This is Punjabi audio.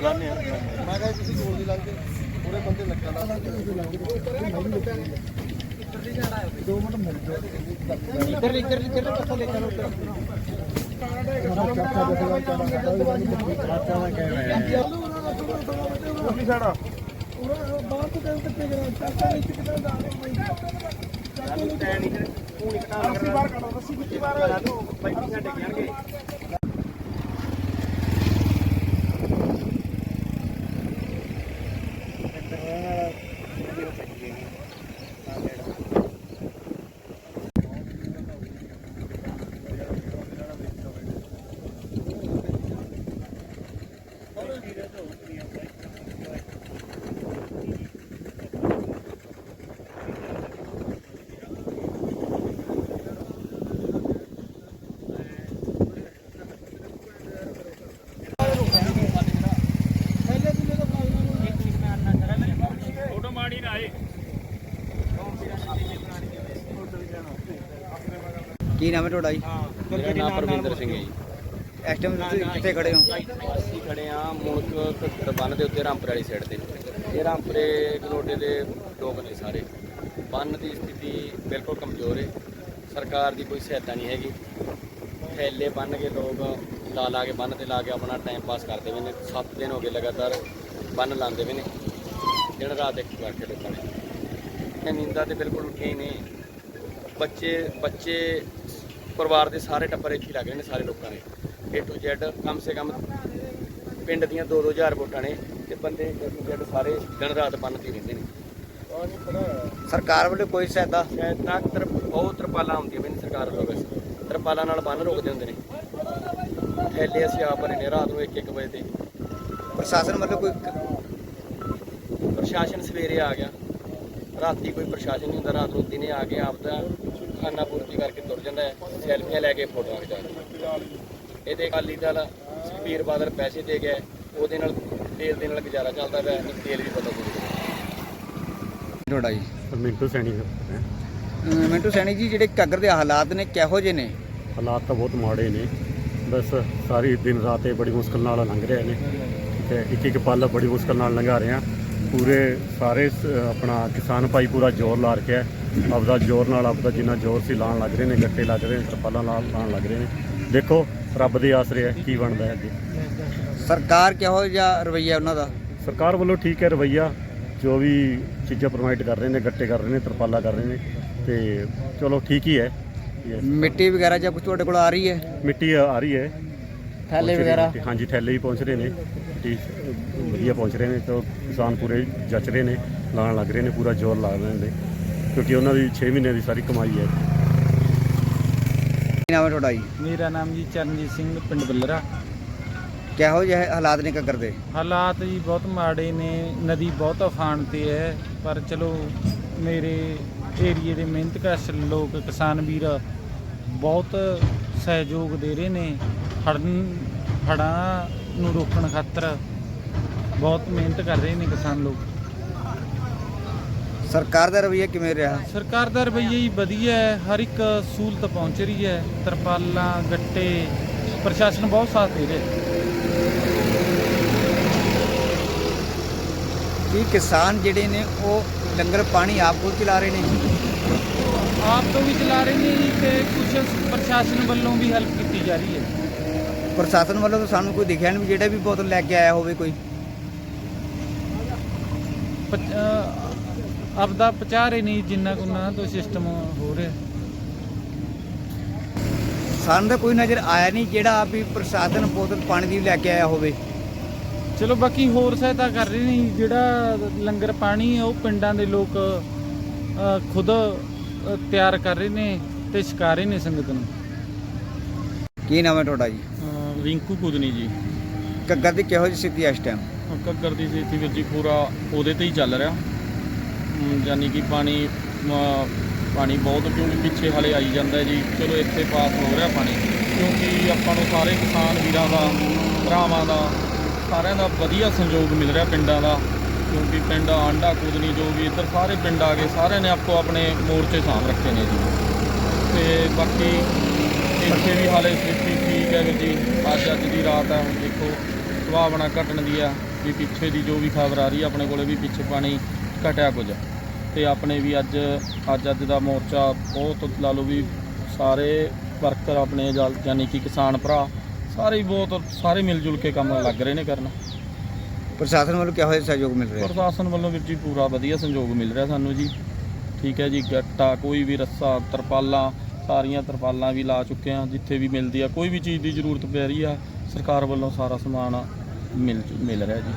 ਮੈਂ ਕਿਹਾ ਤੁਸੀਂ ਕੋਲ ਦੀ ਲੰਘ ਕੇ ਪੂਰੇ ਬੰਦੇ ਲੱਗਣ ਦਾ ਦੋ ਮਿੰਟ ਮਿਲ ਜਾਓ ਇੱਧਰ ਇੱਧਰ ਇੱਧਰ ਕਿੱਥੋਂ ਲੈ ਕੇ ਉੱਧਰ ਕੀ ਚੱਲ ਤੈਨੂੰ ਫੋਨ ਹੀ ਕਟਾ ਲੱਗ ਰਿਹਾ ਬਾਹਰ ਕੱਢੋ ਦੱਸੀ ਕਿੰਨੀ ਵਾਰ ਹੋਇਆ ਬੈਠੀ ਛੱਡ ਨਾਮ ਹੈ ਤੁਹਾਡਾ ਜੀ? ਮੇਰਾ ਨਾਮ ਪਰਵਿੰਦਰ ਸਿੰਘ ਹੈ ਜੀ। ਇਸ ਟਾਈਮ ਤੁਸੀਂ ਕਿੱਥੇ ਖੜੇ ਹੋ? ਅਸੀਂ ਖੜੇ ਆ ਮੁਲਕ ਬੰਨ ਦੇ ਉੱਤੇ ਰਾਮਪੁਰ ਵਾਲੀ ਸਾਈਡ ਤੇ। ਇਹ ਰਾਮਪੁਰੇ ਗਲੋਡੇ ਦੇ ਲੋਕ ਨੇ ਸਾਰੇ। ਬੰਨ ਦੀ ਸਥਿਤੀ ਬਿਲਕੁਲ ਕਮਜ਼ੋਰ ਹੈ। ਸਰਕਾਰ ਦੀ ਕੋਈ ਸਹਾਇਤਾ ਨਹੀਂ ਹੈਗੀ। ਥੈਲੇ ਬੰਨ ਕੇ ਲੋਕ ਲਾ ਲਾ ਕੇ ਬੰਨ ਤੇ ਲਾ ਕੇ ਆਪਣਾ ਟਾਈਮ ਪਾਸ ਕਰਦੇ ਪਏ ਨੇ। 7 ਦਿਨ ਹੋ ਗਏ ਲਗਾਤਾਰ ਬੰਨ ਲਾਉਂਦੇ ਪਏ ਨੇ। ਦਿਨ ਰਾਤ ਇੱਕ ਕਰਕੇ ਲੋਕਾਂ ਨੇ। ਇਹ ਨੀਂਦਾਂ ਤੇ ਬਿਲਕੁਲ ਉੱਠੇ ਹੀ ਨੇ ਬੱਚੇ ਬੱਚੇ ਪਰਿਵਾਰ ਦੇ ਸਾਰੇ ਟੱਬਰ ਇੱਥੇ ਲੱਗ ਰਹੇ ਨੇ ਸਾਰੇ ਲੋਕਾਂ ਨੇ A to Z ਕਮ ਸੇ ਕਮ ਪਿੰਡ ਦੀਆਂ 2-2000 ਵੋਟਾਂ ਨੇ ਤੇ ਬੰਦੇ A to Z ਸਾਰੇ ਦਿਨ ਰਾਤ ਬੰਨ ਤੇ ਰਹਿੰਦੇ ਨੇ। ਸਰਕਾਰ ਵੱਲੋਂ ਕੋਈ ਸਹਾਇਤਾ? ਸ਼ਾਇਦ ਤੱਕ ਤਰ ਬਹੁਤ ਤਰਪਾਲਾਂ ਹੁੰਦੀਆਂ ਨੇ ਸਰਕਾਰ ਵੱਲੋਂ ਵੈਸੇ। ਤਰਪਾਲਾਂ ਨਾਲ ਬੰਨ ਰੋਕਦੇ ਹੁੰਦੇ ਨੇ। ਥੈਲੇ ਅਸੀਂ ਆਪ ਭਰੇ ਨੇ ਰਾਤ ਨੂੰ 1-1 ਵਜੇ ਤੇ। ਪ੍ਰਸ਼ਾਸਨ ਵੱਲੋਂ ਕੋਈ ਪ੍ਰਸ਼ਾਸਨ ਸਵੇਰੇ ਆ ਗਿਆ। ਰਾਤੀ ਕੋਈ ਪ੍ਰਸ਼ਾਸਨ ਨਹੀਂ ਹੁੰਦਾ ਰਾਤ ਨੂੰ ਦਿਨੇ ਆ ਕੇ ਆਪ ਦਾ ਖਾਨਾ ਪੂਰਤੀ ਕਰਕੇ ਤੁਰ ਜਾਂਦਾ ਹੈ ਸੈਲਫੀਆਂ ਲੈ ਕੇ ਫੋਟੋਆਂ ਖਿਚਾ ਇਹਦੇ ਅਕਾਲੀ ਦਲ ਸੁਖਬੀਰ ਬਾਦਲ ਪੈਸੇ ਦੇ ਗਿਆ ਉਹਦੇ ਨਾਲ ਤੇਲ ਦੇ ਨਾਲ ਗੁਜ਼ਾਰਾ ਚੱਲਦਾ ਪਿਆ ਤੇਲ ਵੀ ਪਤਾ ਕੋਈ ਤੁਹਾਡਾ ਜੀ? ਮਿੰਟੂ ਸੈਣੀ ਹੈ। ਅਮ ਮਿੰਟੂ ਸੈਣੀ ਜੀ ਜਿਹੜੇ ਘੱਗਰ ਦੇ ਹਾਲਾਤ ਨੇ ਕਿਹੋ ਜਿਹੇ ਨੇ? ਹਾਲਾਤ ਤਾਂ ਬਹੁਤ ਮਾੜੇ ਨੇ। ਬਸ ਸਾਰੀ ਦਿਨ ਰਾਤ ਇਹ ਬੜੀ ਮੁਸ਼ਕਲ ਨਾਲ ਲੰਘ ਰਹੇ ਨੇ। ਤੇ ਇੱਕ ਇੱਕ ਪਲ ਬੜੀ ਮੁਸ਼ਕਲ ਨਾਲ ਲੰਘਾ ਰਹੇ ਆ। ਪੂਰੇ ਸਾਰੇ ਆਪਣਾ ਕਿਸਾਨ ਭਾਈ ਪੂਰਾ ਜ਼ੋਰ ਲਾ ਰੱਖਿਆ ਆਪਦਾ ਜ਼ੋਰ ਨਾਲ ਆਪਦਾ ਜਿੰਨਾ ਜ਼ੋਰ ਸੀ ਲਾਉਣ ਲੱਗ ਰਹੇ ਨੇ ਗੱਟੇ ਲੱਗ ਰਹੇ ਨੇ ਤਰਪਾਲਾਂ ਲਾ ਲਾਉਣ ਲੱਗ ਰਹੇ ਨੇ। ਦੇਖੋ ਰੱਬ ਦੇ ਆਸਰੇ ਹੈ ਕੀ ਬਣਦਾ ਹੈ ਅੱਗੇ। ਸਰਕਾਰ ਕਿਹੋ ਜਿਹਾ ਰਵਈਆ ਉਹਨਾਂ ਦਾ? ਸਰਕਾਰ ਵੱਲੋਂ ਠੀਕ ਹੈ ਰਵਈਆ। ਜੋ ਵੀ ਚੀਜ਼ਾਂ ਪ੍ਰੋਵਾਈਡ ਕਰ ਰਹੇ ਨੇ ਗੱਟੇ ਕਰ ਰਹੇ ਨੇ ਤਰਪਾਲਾਂ ਕਰ ਰਹੇ ਨੇ ਤੇ ਚਲੋ ਠੀਕ ਹੀ ਹੈ. ਮਿੱਟੀ ਵਗੈਰਾ ਜਾਂ ਕੁਝ ਤੁਹਾਡੇ ਕੋਲ ਆ ਰਹੀ ਹੈ? ਮਿੱਟੀ ਆ ਰਹੀ ਹੈ। ਥੈਲੇ ਪਹੁੰਚ ਰਹੀ ਵਗੈਰਾ? ਮਿੱਟੀ। ਹਾਂਜੀ ਥੈਲੇ ਵੀ ਪਹੁੰਚ ਰਹੇ ਨੇ। ਮਿੱਟੀ ਵਧੀਆ ਪਹੁੰਚ ਰਹੇ ਨੇ ਤੇ ਕਿਸਾਨ ਪੂਰੇ ਜੱਚ ਰਹੇ ਨੇ ਲਾਣ ਲੱਗ ਰਹੇ ਨੇ ਪੂਰਾ ਜ਼ੋਰ ਲਾ ਰਹੇ ਨੇ ਕਿਉਂਕਿ ਉਹਨਾਂ ਦੀ 6 ਮਹੀਨੇ ਦੀ ਸਾਰੀ ਕਮਾਈ ਹੈ। ਕੀ ਨਾਮ ਹੈ ਤੁਹਾਡਾ ਜੀ? ਮੇਰਾ ਨਾਮ ਜੀ ਚਰਨਜੀਤ ਸਿੰਘ ਪਿੰਡ ਬੱਲਰਾ। ਕਿਹੋ ਜਿਹੇ ਹਾਲਾਤ ਨੇ ਘੱਗਰ ਦੇ? ਹਾਲਾਤ ਜੀ ਬਹੁਤ ਮਾੜੇ ਨੇ ਨਦੀ ਬਹੁਤ ਉਫਾਨ ਤੇ ਹੈ ਪਰ ਚਲੋ ਮੇਰੇ ਏਰੀਏ ਦੇ ਮਿਹਨਤਕਸ਼ ਲੋਕ ਕਿਸਾਨ ਵੀਰ ਬਹੁਤ ਸਹਿਯੋਗ ਦੇ ਰਹੇ ਨੇ। ਹੜ੍ਹਨ ਹੜ੍ਹਾਂ ਨੂੰ ਰੋਕਣ ਖਾਤਰ ਬਹੁਤ ਮਿਹਨਤ ਕਰ ਰਹੇ ਨੇ ਕਿਸਾਨ ਲੋਕ। ਸਰਕਾਰ ਦਾ ਰਵਈਆ ਕਿਵੇਂ ਰਿਹਾ? ਸਰਕਾਰ ਦਾ ਰਵੱਈਆ ਹੀ ਵਧੀਆ ਹੈ ਹਰ ਇੱਕ ਸਹੂਲਤ ਪਹੁੰਚ ਰਹੀ ਹੈ। ਤਰਪਾਲਾਂ ਗੱਟੇ ਪ੍ਰਸ਼ਾਸਨ ਬਹੁਤ ਸਾਥ ਦੇ ਰਿਹਾ ਕੀ ਕਿਸਾਨ ਜਿਹੜੇ ਨੇ ਉਹ ਲੰਗਰ ਪਾਣੀ ਆਪ ਖੁਦ ਚਲਾ ਰਹੇ ਨੇ? ਆਪ ਤੋਂ ਵੀ ਚਲਾ ਰਹੇ ਨੇ ਜੀ ਤੇ ਕੁਝ ਪ੍ਰਸ਼ਾਸਨ ਵੱਲੋਂ ਵੀ ਹੈਲਪ ਕੀਤੀ ਜਾ ਰਹੀ ਹੈ। ਪ੍ਰਸ਼ਾਸਨ ਵੱਲੋਂ ਤਾਂ ਸਾਨੂੰ ਕੋਈ ਦਿਖਿਆ ਨਹੀਂ ਵੀ ਜਿਹੜਾ ਵੀ ਬੋਤਲ ਲੈ ਕੇ ਆਇਆ ਹੋਵੇ ਕੋਈ। ਪਚ- ਅਹ ਆਪਦਾ ਪਹੁੰਚਾ ਰਹੇ ਨੇ ਜਿੰਨਾ ਕੁ ਉਹਨਾਂ ਤੋਂ ਸਿਸਟਮ ਹੋ ਰਿਹਾ। ਸਾਨੂੰ ਤਾਂ ਕੋਈ ਨਜ਼ਰ ਆਇਆ ਨਹੀਂ ਜਿਹੜਾ ਵੀ ਪ੍ਰਸ਼ਾਸਨ ਬੋਤਲ ਪਾਣੀ ਦੀ ਲੈ ਕੇ ਆਇਆ ਹੋਵੇ। ਚਲੋ ਬਾਕੀ ਹੋਰ ਸਹਾਇਤਾ ਕਰ ਰਹੇ ਨੇ ਜੀ। ਜਿਹੜਾ ਲੰਗਰ ਪਾਣੀ ਹੈ ਉਹ ਪਿੰਡਾਂ ਦੇ ਲੋਕ ਖੁਦ ਤਿਆਰ ਕਰ ਰਹੇ ਨੇ ਤੇ ਛਕਾ ਰਹੇ ਨੇ ਸੰਗਤ ਨੂੰ। ਕੀ ਨਾਮ ਹੈ ਤੁਹਾਡਾ ਜੀ? ਰਿੰਕੂ ਕੁਦਨੀ ਜੀ। ਘੱਗਰ ਦੀ ਕਿਹੋ ਜਿਹੀ ਸਥਿਤੀ ਹੈ ਇਸ ਟਾਈਮ ਘੱਗਰ ਦੀ ਸਥਿਤੀ ਵਿੱਚ ਜੀ ਪੂਰਾ ਉਹਦੇ ਤੇ ਹੀ ਚੱਲ ਰਿਹਾ। ਅਮ, ਯਾਨੀ ਕਿ ਪਾਣੀ ਪਾਣੀ ਬਹੁਤ ਕਿਉਂਕਿ ਪਿੱਛੇ ਹਲੇ ਆਈ ਜਾਂਦਾ ਜੀ। ਚਲੋ ਇੱਥੇ ਪਾਸ ਹੋ ਰਿਹਾ ਪਾਣੀ। ਕਿਉਂਕਿ ਆਪਾਂ ਨੂੰ ਸਾਰੇ ਕਿਸਾਨ ਵੀਰਾਂ ਦਾ ਭਰਾਵਾਂ ਦਾ ਸਾਰਿਆਂ ਦਾ ਵਧੀਆ ਸਹਿਯੋਗ ਮਿਲ ਰਿਹਾ ਪਿੰਡਾਂ ਦਾ। ਕਿਉਂਕਿ ਪਿੰਡ ਆਂਡਾ ਕੁਦਨੀ ਜੋ ਵੀ ਇੱਧਰ ਸਾਰੇ ਪਿੰਡ ਆ ਗਏ ਸਾਰਿਆਂ ਨੇ ਆਪੋ ਆਪਣੇ ਮੋਰਚੇ ਸਾਂਭ ਰੱਖੇ ਨੇ ਜੀ। ਤੇ ਬਾਕੀ ਇੱਥੇ ਵੀ ਹਾਲੇ ਸਥਿਤੀ ਠੀਕ ਹੈ ਵੀਰ ਜੀ। ਅੱਜ ਅੱਜ ਦੀ ਰਾਤ ਹੈ ਦੇਖੋ ਸੁਭਾਵਨਾ ਘਟਣ ਦੀ ਆ। ਵੀ ਪਿੱਛੇ ਦੀ ਜੋ ਵੀ ਖਬਰ ਆ ਰਹੀ ਹੈ ਆਪਣੇ ਕੋਲੇ ਵੀ ਪਿੱਛੇ ਪਾਣੀ ਘਟਿਆ ਕੁਝ। ਤੇ ਆਪਣੇ ਵੀ ਅੱਜ ਅੱਜ ਅੱਜ ਦਾ ਮੋਰਚਾ ਬਹੁਤ ਲਾ ਲਓ ਵੀ ਸਾਰੇ ਵਰਕਰ ਆਪਣੇ ਯਾਨੀ ਕਿ ਕਿਸਾਨ ਭਰਾ ਸਾਰੇ ਬਹੁਤ ਸਾਰੇ ਮਿਲ ਜੁਲ ਕੇ ਕੰਮ ਲੱਗ ਰਹੇ ਨੇ ਕਰਨ। ਪ੍ਰਸ਼ਾਸਨ ਵੱਲੋਂ ਕਿਹੋ ਜਿਹਾ ਸਹਿਯੋਗ ਮਿਲ ਰਿਹਾ? ਪ੍ਰਸ਼ਾਸਨ ਵੱਲੋਂ ਵੀਰ ਜੀ ਪੂਰਾ ਵਧੀਆ ਸੰਯੋਗ ਮਿਲ ਰਿਹਾ ਸਾਨੂੰ ਜੀ। ਠੀਕ ਹੈ ਜੀ ਗੱਟਾ ਕੋਈ ਵੀ ਰੱਸਾ ਤਰਪਾਲਾਂ ਸਾਰੀਆਂ ਤਰਪਾਲਾਂ ਵੀ ਲਾ ਚੁੱਕੇ ਆ ਜਿੱਥੇ ਵੀ ਮਿਲਦੀ ਆ ਕੋਈ ਵੀ ਚੀਜ਼ ਦੀ ਜ਼ਰੂਰਤ ਪੈ ਰਹੀ ਆ ਸਰਕਾਰ ਵੱਲੋਂ ਸਾਰਾ ਸਮਾਨ ਮਿਲ ਮਿਲ ਰਿਹਾ ਜੀ।